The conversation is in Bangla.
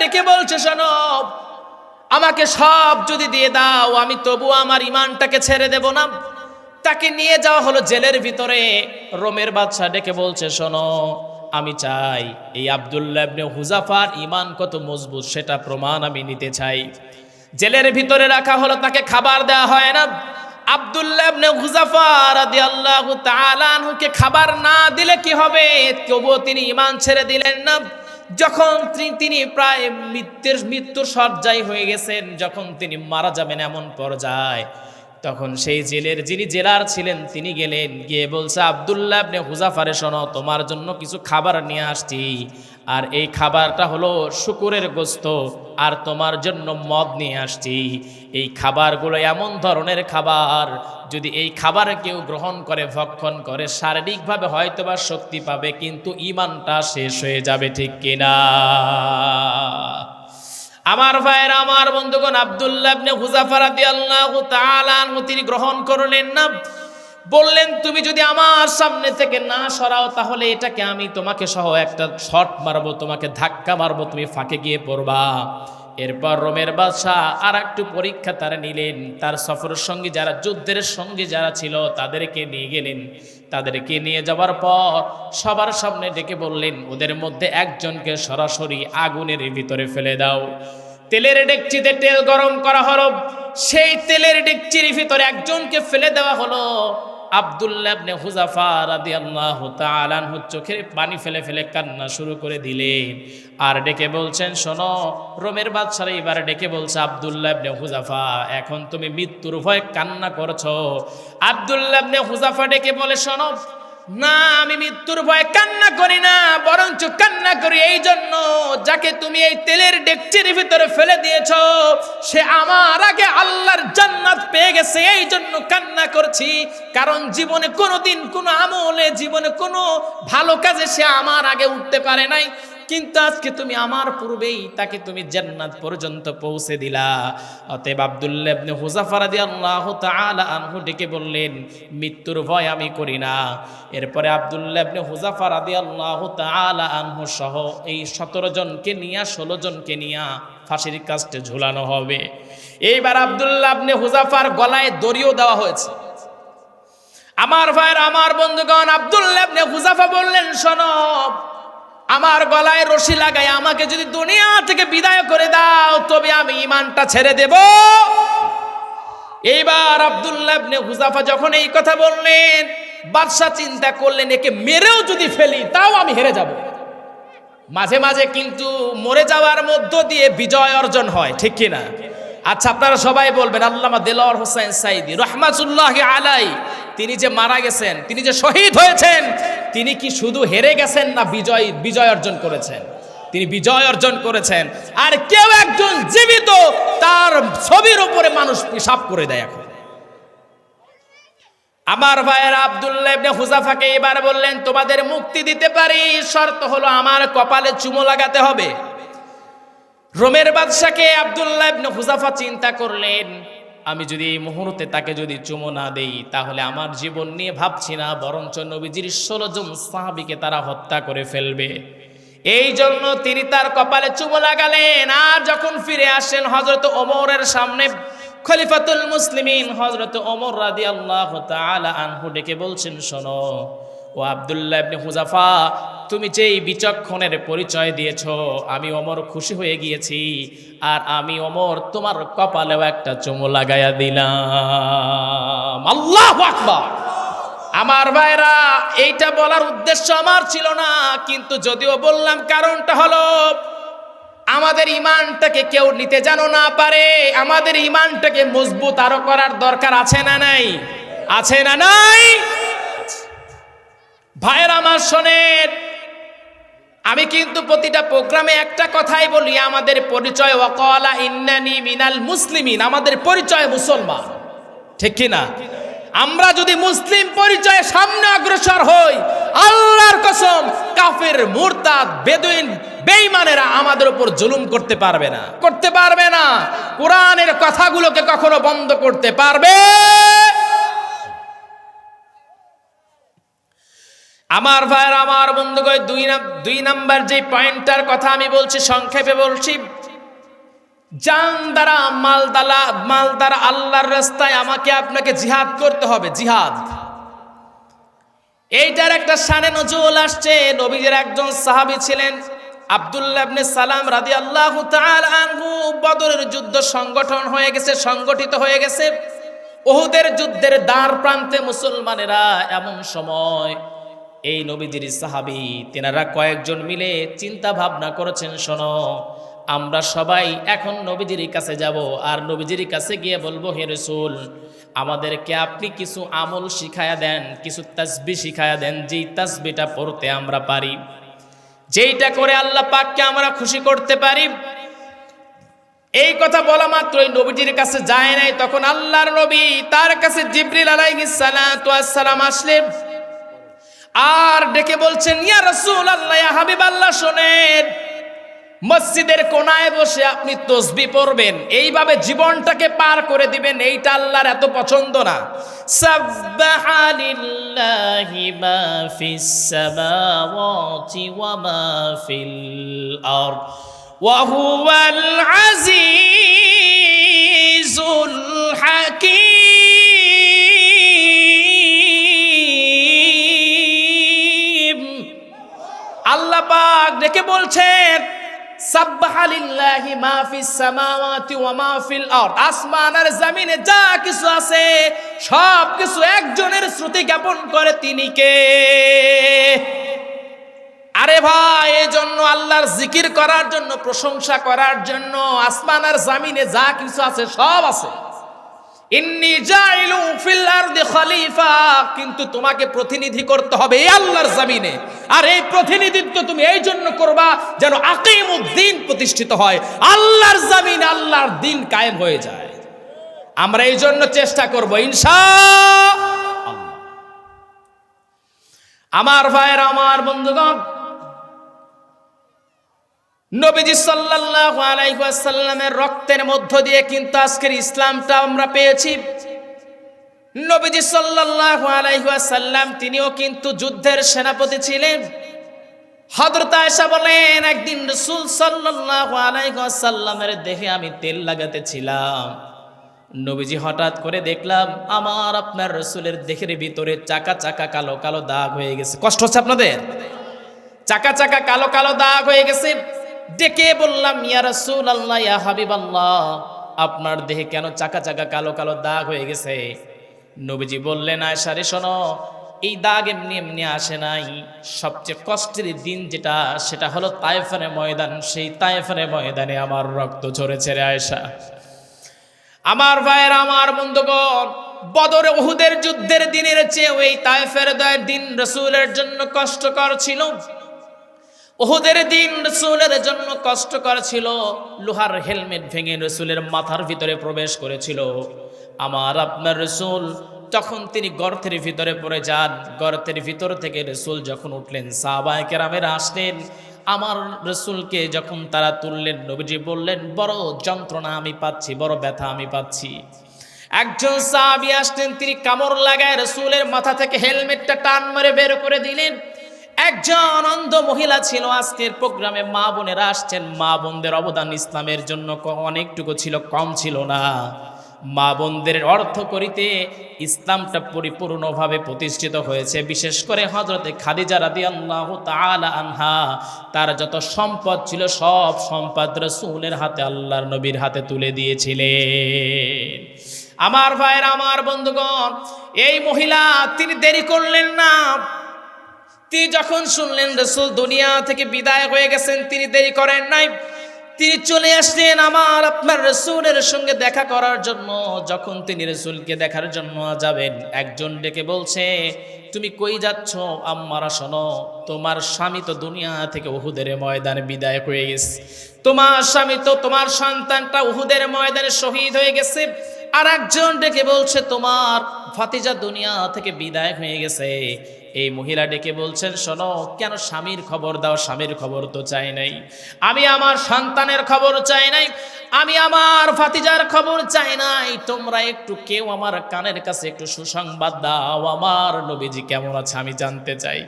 ডেকে বলছে, শোনো, আমাকে সব যদি দিয়ে দাও, আমি তবু আমার ইমানটাকে ছেড়ে দেব না। তাকে নিয়ে যাওয়া হলো জেলের ভিতরে। রোমের বাদশা ডেকে বলছে, শোনো, আমি চাই এই আব্দুল্লাহ ইবনে হুজাফার ইমান কত মজবুত, সেটা প্রমাণ আমি নিতে চাই। জেলের ভিতরে রাখা হলো, তাকে খাবার দেওয়া হয় না। আব্দুল্লাহ ইবনে হুজাফা রাদিয়াল্লাহু তাআলা আনহুকে খাবার না দিলে কি হবে? তবুও তিনি ইমান ছেড়ে দিলেন না। যখন তিনি প্রায় মৃত্যুর মৃত্যুর সজ্জায় হয়ে গেছেন, যখন তিনি মারা যাবেন এমন পর্যায়ে। তখন সেই জেলের যিনি জেলার ছিলেন, তিনি গেলেন, গিয়ে বলছে, আবদুল্লাহ আপনি হুজাফারে, শোনো, তোমার জন্য কিছু খাবার নিয়ে আসছি। আর এই খাবারটা হলো শুকুরের গোস্ত, আর তোমার জন্য মদ নিয়ে আসছি। এই খাবারগুলো এমন ধরনের খাবার, যদি এই খাবার কেউ গ্রহণ করে, ভক্ষণ করে, শারীরিকভাবে হয়তো বা শক্তি পাবে, কিন্তু ইমানটা শেষ হয়ে যাবে, ঠিক কিনা? আমার ভাইয়ের, আমার বন্ধুগণ আব্দুল্লাহ ইবনে হুজাফা রাদিয়াল্লাহু তাআলা তিনি গ্রহণ করলেন না। বললেন, তুমি যদি আমার সামনে থেকে না সরাও, তাহলে এটাকে আমি তোমাকে সহ একটা শট মারবো, তোমাকে ধাক্কা মারবো, তুমি ফাঁকে গিয়ে পড়বা। এরপর রোমের বাদশাহ আর একটু পরীক্ষা তারা নিলেন। তার সফরের সঙ্গে যারা, যুদ্ধের সঙ্গে যারা ছিল, তাদেরকে নিয়ে গেলেন। তাদেরকে নিয়ে যাওয়ার পর সবার সামনে ডেকে বললেন, ওদের মধ্যে একজনকে সরাসরি আগুনের ভিতরে ফেলে দাও। তেলের ডেকচিতে তেল গরম করা হলো। সেই তেলের ডেকচির ভিতরে একজনকে ফেলে দেওয়া হলো। আব্দুল্লাহ ইবনে হুজাফা রাদিয়াল্লাহু আল্লাহ আনহু চোখের পানি ফেলে ফেলে কান্না শুরু করে দিলেন। আর ডেকে বলছেন, শোনো, রোমের বাদশারা এবার ডেকে বলছে, আবদুল্লাহ ইবনে হুজাফা এখন তুমি মৃত্যুর ভয়ে কান্না করছ। আব্দুল্লাহ ইবনে হুজাফা ডেকে বলে, শোনো না, আমি মৃত্যুর ভয় কান্না করি না, বরঞ্চ কান্না করি। এই জন্য যাকে তুমি এই তেলের ডেকচির ভিতরে ফেলে দিয়েছ, সে আমার আগে আল্লাহর জান্নাত পেয়ে গেছে। এই জন্য কান্না করছি, কারণ জীবনে কোনো দিন কোনো আমলে, জীবনে কোনো ভালো কাজে সে আমার আগে উঠতে পারে নাই। কিন্তু আজকে তুমি আমার পূর্বেই তাকে তুমি জান্নাত পর্যন্ত পৌঁছে দিলা। অতএব আব্দুল্লাহ ইবনে হুজাফা রাদিয়াল্লাহু তাআলা আনহু ডেকে বললেন, মৃত্যুর ভয় আমি করি না। এরপরে আব্দুল্লাহ ইবনে হুজাফা রাদিয়াল্লাহু তাআলা আনহু সহ এই 17 জনকে নিয়া 16 জনকে নিয়া ফাঁসির কাস্টে ঝুলানো হবে। এইবার আব্দুল্লাহ ইবনে হুজাফার গলায় দড়িও দেওয়া হয়েছে। আমার ভাইয়ের, আমার বন্ধুগণ, আব্দুল্লাহ ইবনে হুজাফা বললেন, শোনো আমার গলায় রশি লাগাই আমাকে যদি দুনিয়া থেকে বিদায় করে দাও, তবে আমি ইমানটা ছেড়ে দেব। এইবার আব্দুল্লাহ ইবনে হুজাফা যখন এই কথা বললেন, বাদশাহ চিন্তা করলেন, একে মেরেও যদি ফেলি, তাও আমি হেরে যাব। মাঝে মাঝে কিন্তু মরে যাওয়ার মধ্য দিয়ে বিজয় অর্জন হয়, ঠিক কিনা? আচ্ছা আপনারা সবাই বলবেন, আল্লামা দেলোয়ার হোসেন সাইদি রহমাতুল্লাহ আলাই তিনি যে মারা গেছেন, তিনি যে শহীদ হয়েছেন তিনি কি শুধু হেরে গেছেন না বিজয় বিজয় অর্জন করেছেন? তিনি বিজয় অর্জন করেছেন। আর কেউ একজন জীবিত, তার ছবির উপরে মানুষ পিসাব করে দেয় এখন। আমার ভাইয়ের আব্দুল্লাহ ইবনে হুজাফাকে এবার বললেন, তোমাদের মুক্তি দিতে পারি, শর্ত হলো আমার কপালে চুমো লাগাতে হবে। রোমের বাদশাকে আব্দুল্লাহ ইবনে হুজাফা চিন্তা করলেন আমি যদি এই মুহূর্তে তাকে যদি চুমো না দেই, তাহলে আমার জীবন নিয়ে ভাবছি না, বরঞ্চ নবীজির ষোলো জন সাহাবিকে তারা হত্যা করে ফেলবে। এই জন্য তিনি তার কপালে চুমো লাগালেন, আর যখন ফিরে আসেন হজরত ওমরের সামনে, খলিফাতুল মুসলিমিন হজরত ওমর রাদি আল্লাহ আনহু ডেকে বলছেন, শোনো ও আব্দুল্লাহ ইবনে হুজাফা, তুমি যেই বিচক্ষণের পরিচয় দিয়েছ, আমি অমর খুশি হয়ে গিয়েছি, আর আমি অমর তোমার কপালেও একটা চুমু লাগাইয়া দিলাম। আল্লাহ আকবার! আমার ভাইরা, এইটা বলার উদ্দেশ্য আমার ছিল না, কিন্তু যদিও বললাম কারণটা হলো, আমাদের ইমানটাকে কেউ নিতে জানো না পারে, আমাদের ইমানটাকে মজবুত আরও করার দরকার আছে না নাই? আছে না নাই? ভাইয়ের আমার শোনেন, আমি কিন্তু প্রতিটা প্রোগ্রামে একটা কথাই বলি, আমাদের পরিচয় ওয়াকলা ইন্নানি মিনাল মুসলিমিন, আমাদের পরিচয় মুসলমান। ঠিক কি না? আমরা যদি মুসলিম পরিচয়ে সামনে অগ্রসর হই, আল্লাহর কসম, কাফের, মুরতাদ, বেদুইন, বেঈমানেরা আমাদের উপর জুলুম করতে পারবে না। করতে পারবে না। কোরআনের কথাগুলোকে কখনো বন্ধ করতে পারবে আমার ভাইয়ের আমার বন্ধুগণ দুই দুই নাম্বার যে পয়েন্টটার কথা আমি বলছি, সংক্ষেপে বলছি। জান দ্বারা মাল দ্বারা মাল দ্বারা আল্লাহর রাস্তায় আমাকে আপনাকে জিহাদ করতে হবে, জিহাদ। এইটার একটা শানে নজুল আসছে, নবীজের একজন সাহাবী ছিলেন আব্দুল্লাহ ইবনে সালাম রাদিয়াল্লাহু তাআলা আনহু। বদরের যুদ্ধ সংগঠন হয়ে গেছে, সংগঠিত হয়ে গেছে। ওহুদের যুদ্ধের দ্বার প্রান্তে মুসলমানেরা এমন সময় এই নবীজির সাহাবী, তেনারা কয়েকজন মিলে চিন্তা ভাবনা করেছেন, শোনো, আমরা সবাই এখন নবীজির কাছে যাব আর নবীজির কাছে গিয়ে বলব, হে রসুল, আমাদেরকে আপনি কিছু আমল শিখায়া দেন, কিছু তাসবি শিখায়া দেন, যেই তাসবিটা পড়তে আমরা পারি। যেইটা করে আল্লাহ পাককে আমরা খুশি করতে পারি। এই কথা বলা মাত্রই নবীজির কাছে যায় নাই, তখন আল্লাহর নবী তার কাছে জিব্রিল আলাইহিস সালাম আসলেন। আর ডেকে বলছেন, ইয়া রাসূল আল্লাহ হাবিব আল্লাহ শোনেন, মসজিদের কোনায় বসে আপনি তসবি পড়বেন। এইভাবে জীবনটাকে পার করে দিবেন, এইটা আল্লাহর এত পছন্দ না। সাব্বাহা লিল্লাহি মা ফিস সামাওয়াতি ওয়া মা ফিল আরদ। ওয়া হুয়াল ডেকে বলছেন যা কিছু আছে, সব কিছু একজনের শ্রুতি জ্ঞাপন করে তিনি কে? আরে ভাই এই জন্য আল্লাহর জিকির করার জন্য, প্রশংসা করার জন্য আসমান আর জমিনে যা কিছু আছে, সব আছে ইন্নি জাইলু ফিল আরদি খলিফা কিন্তু তোমাকে প্রতিনিধি করতে হবে এই আল্লাহর জমিনে। আর এই প্রতিনিধিত্ব তুমি এই জন্য করবা যেন আকিমুদ্দিন প্রতিষ্ঠিত হয়। আল্লাহর জমিনে আল্লাহর দিন কায়েম হয়ে যায়। আমরা এই জন্য চেষ্টা করব, ইনশা আমার ভাইয়ের, আমার বন্ধুগণ নবীজি সাল্লাল্লাহু আলাইহি ওয়াসাল্লামের রক্তের মধ্য দিয়ে কিন্তু আজকের ইসলামটা আমরা পেয়েছি। নবীজি সাল্লাল্লাহু আলাইহি ওয়াসাল্লাম তিনিও কিন্তু যুদ্ধের সেনাপতি ছিলেন। হযরত আয়েশা বলেন, একদিন রাসূল সাল্লাল্লাহু আলাইহি ওয়াসাল্লামের দেহে আমি তেল লাগাতে ছিলাম। নবীজি হঠাৎ করে দেখলাম, আমার আপনার রসুলের দেহের ভিতরে চাকা চাকা কালো কালো দাগ হয়ে গেছে। কষ্ট হচ্ছে আপনাদের? চাকা চাকা কালো কালো দাগ হয়ে গেছে। ডেকে বললাম, ইয়া রাসূল আল্লাহ ইয়া হাবিব আল্লাহ আপনার দেহে কেন চাকা চাকা কালো কালো দাগ হয়ে গেছে? নবীজি বললেন আয়সা রে, শোনো, এই দাগ এমনি এমনি আসে নাই। সবচেয়ে কষ্টের দিন যেটা, সেটা হলো তায়েফের ময়দান। সেই তায়েফের ময়দানে আমার রক্ত ঝরেছে রে আয়সা আমার ভাইয়ের, আমার বন্ধুগণ, বদর উহুদের যুদ্ধের দিনের চেয়ে ওই তায়েফের দয়ের দিন রসুলের জন্য কষ্টকর ছিল। ওহুদের দিন রসুলের জন্য কষ্টকর ছিল লোহার হেলমেট ভেঙে রসুলের মাথার ভিতরে প্রবেশ করেছিল। আমার আপনার রসুল, তখন তিনি গর্তের ভিতরে পড়ে যান। গর্তের ভিতর থেকে রসুল যখন উঠলেন, সাহবায় কেরামের আসলেন। আমার রসুলকে যখন তারা তুললেন, নবীজি বললেন, বড় যন্ত্রণা আমি পাচ্ছি, বড় ব্যথা আমি পাচ্ছি। একজন সাহাবি আসলেন, তিনি কামড় লাগায় রসুলের মাথা থেকে হেলমেটটা টান মেরে বের করে দিলেন। একজন অন্ধ মহিলা ছিল, আজকের প্রোগ্রামে মা বোনেরা আসছেন। মা বোনদের অবদান ইসলামের জন্য অনেকটুকু ছিল, কম ছিল না। মা বোনদের অর্থ করিতে ইসলামটা পরিপূর্ণভাবে প্রতিষ্ঠিত হয়েছে। বিশেষ করে হজরতে খাদিজা রাদি আল্লাহ আনহা, তার যত সম্পদ ছিল, সব সম্পদ রসুলের হাতে, আল্লাহর নবীর হাতে তুলে দিয়েছিলেন। আমার ভাইয়ের, আমার বন্ধুগণ, এই মহিলা তিনি দেরি করলেন না। তিনি যখন শুনলেন রসুল দুনিয়া থেকে বিদায় হয়ে গেছেন, তিনি দেরি করেন নাই। তিনি চলে আসলেন আমার, আপনার রসুলের সঙ্গে দেখা করার জন্য। যখন তিনি রসুলকে দেখার জন্য যাবেন, একজন ডেকে বলছে, তুমি কই যাচ্ছ? আম্মারা, শোনো, তোমার স্বামী তো দুনিয়া থেকে উহুদের ময়দানে বিদায় হয়ে গেছে। তোমার স্বামী তো তোমার সন্তানটা উহুদের ময়দানে শহীদ হয়ে গেছে। আর একজন ডেকে বলছে, তোমার ফাতিজা দুনিয়া থেকে বিদায় হয়ে গেছে। এই মহিলা ডেকে বলছেন, শোনো, কেন স্বামীর খবর দাও? স্বামীর খবর তো চাই নাই। আমি আমার সন্তানের খবর চাই নাই। আমি আমার ফাতিজার খবর চাই নাই। তোমরা একটু কেউ আমার কানের কাছে একটু সুসংবাদ দাও। আমার নবীজি কেমন আছে আমি জানতে চাই।